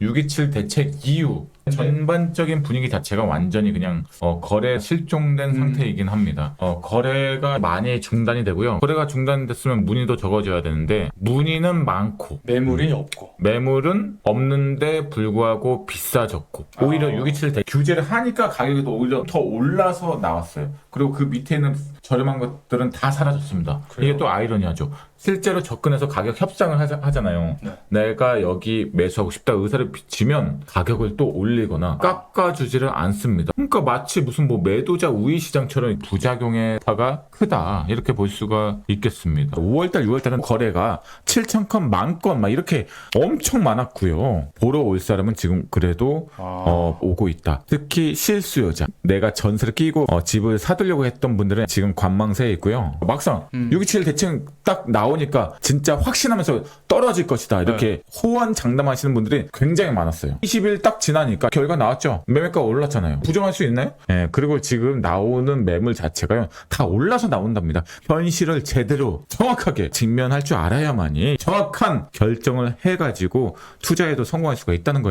627 대책 이후 전반적인 분위기 자체가 완전히 그냥 어, 거래 실종된 상태이긴 합니다. 어, 거래가 많이 중단이 되고요. 거래가 중단됐으면 문의도 적어져야 되는데 문의는 많고 매물이 없고. 매물은 없는데 불구하고 비싸졌고 오히려 아. 627 대 규제를 하니까 가격이 또 오히려 더 올라서 나왔어요. 그리고 그 밑에 있는 저렴한 것들은 다 사라졌습니다. 그래요? 이게 또 아이러니하죠. 실제로 접근해서 가격 협상을 하자, 하잖아요. 네. 내가 여기 매수하고 싶다 의사를 비치면 가격을 또 올 리거나 깎아주지를 않습니다. 그러니까 마치 무슨 뭐 매도자 우위 시장처럼 부작용의 파가 크다 이렇게 볼 수가 있겠습니다. 5월달, 6월달은 거래가 7천 건, 만 건 막 이렇게 엄청 많았고요. 보러 올 사람은 지금 그래도 아. 어, 오고 있다. 특히 실수요자. 내가 전세를 끼고 어, 집을 사두려고 했던 분들은 지금 관망세에 있고요. 막상 음. 627 대책 딱 나오니까 진짜 확신하면서 떨어질 것이다. 이렇게 호언 장담하시는 분들이 굉장히 많았어요. 20일 딱 지나니까 결과 나왔죠. 매매가 올랐잖아요. 부정할 수 있나요? 예, 그리고 지금 나오는 매물 자체가요. 다 올라서 나온답니다. 현실을 제대로 정확하게 직면할 줄 알아야만이 정확한 결정을 해가지고 투자에도 성공할 수가 있다는 거예요.